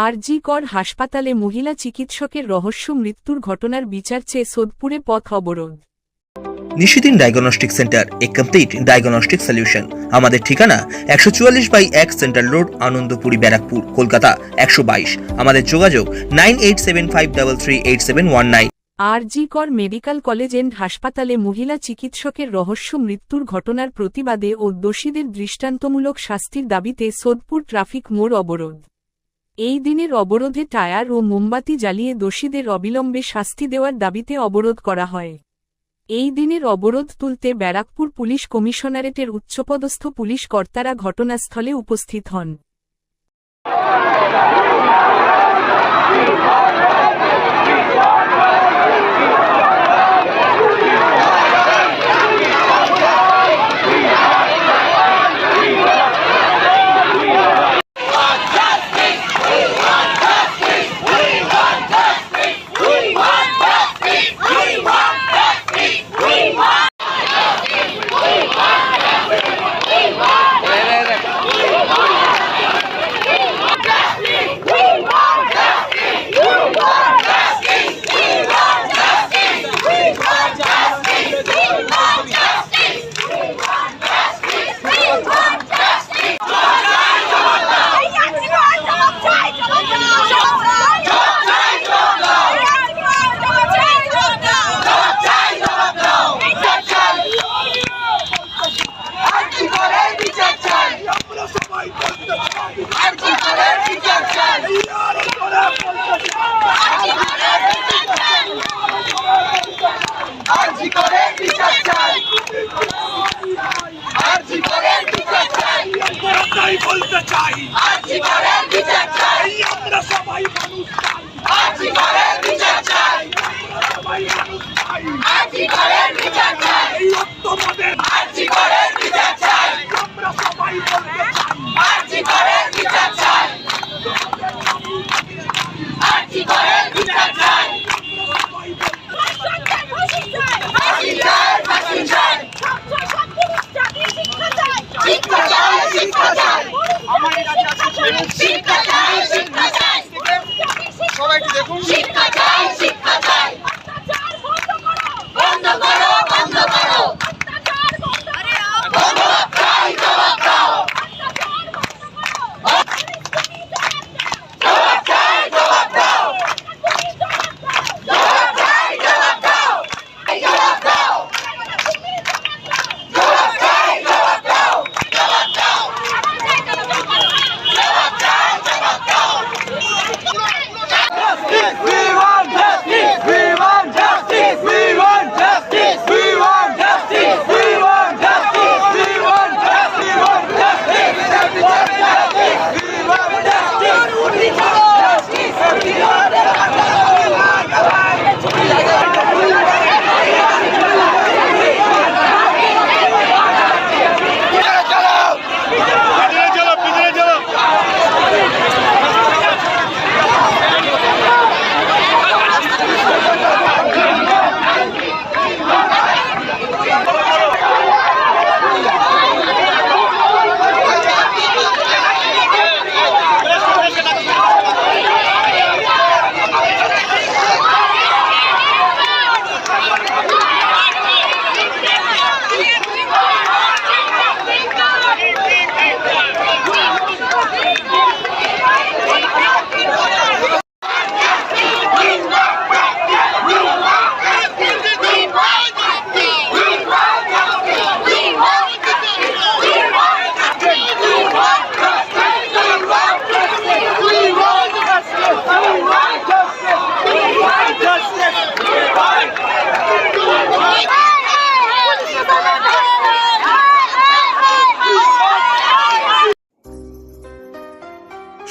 আরজি কর হাসপাতালে মহিলা চিকিৎসকের রহস্য মৃত্যুর ঘটনার বিচার চেয়ে সোদপুরে পথ অবরোধ। নিশিদিন ডায়াগনস্টিক সেন্টার এ কমপ্লিট ডায়াগনস্টিক সলিউশন। আমাদের ঠিকানা একশো চুয়াল্লিশ বাই এক সেন্ট্রাল রোড আনন্দপুরি ব্যারাকপুর কলকাতা একশো বাইশ। আমাদের যোগাযোগ nine eight seven five double three eight seven one nine. RG Kar medical college and হাসপাতালে মহিলা চিকিৎসকের রহস্য মৃত্যুর ঘটনার প্রতিবাদে ও দোষীদের দৃষ্টান্তমূলক শাস্তির দাবিতে সোদপুর ট্রাফিক মোড় অবরোধ। এই দিনের অবরোধে টায়ার ও মোমবাতি জ্বালিয়ে দোষীদের অবিলম্বে শাস্তি দেওয়ার দাবিতে অবরোধ করা হয়। এই দিনের অবরোধ তুলতে ব্যারাকপুর পুলিশ কমিশনারেটের উচ্চপদস্থ পুলিশ কর্তারা ঘটনাস্থলে উপস্থিত হন। করতে চাই সবাই একটু দেখুন। শিক্ষা চাই